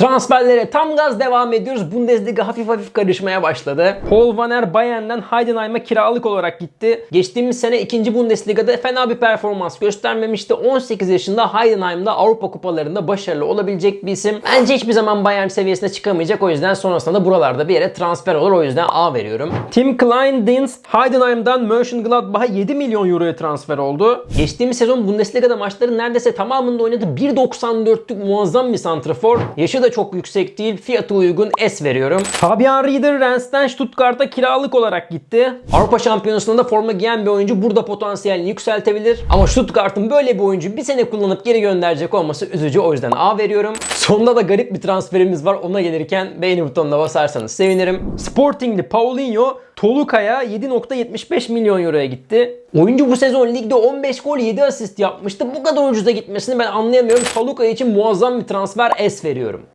Transferlere tam gaz devam ediyoruz. Bundesliga hafif hafif karışmaya başladı. Paul Wanner Bayern'den Heidenheim'a kiralık olarak gitti. Geçtiğimiz sene 2. Bundesliga'da fena bir performans göstermemişti. 18 yaşında Heidenheim'da Avrupa kupalarında başarılı olabilecek bir isim. Bence hiçbir zaman Bayern seviyesine çıkamayacak. O yüzden sonrasında da buralarda bir yere transfer olur. O yüzden A veriyorum. Tim Klein-Dienst Heidenheim'dan Mönchengladbach'a 7 milyon euroya transfer oldu. Geçtiğimiz sezon Bundesliga'da maçların neredeyse tamamında oynadı. 1.94'lük muazzam bir santrafor. Yaşı da çok yüksek değil. Fiyatı uygun S veriyorum. Fabian Rieder Rennes'ten Stuttgart'a kiralık olarak gitti. Avrupa Şampiyonası'nda forma giyen bir oyuncu burada potansiyelini yükseltebilir. Ama Stuttgart'ın böyle bir oyuncu bir sene kullanıp geri gönderecek olması üzücü. O yüzden A veriyorum. Sonunda da garip bir transferimiz var. Ona gelirken beğeni butonuna basarsanız sevinirim. Sporting'li Paulinho Toluka'ya 7.75 milyon euroya gitti. Oyuncu bu sezon ligde 15 gol 7 asist yapmıştı. Bu kadar ucuza gitmesini ben anlayamıyorum. Toluka için muazzam bir transfer S veriyorum.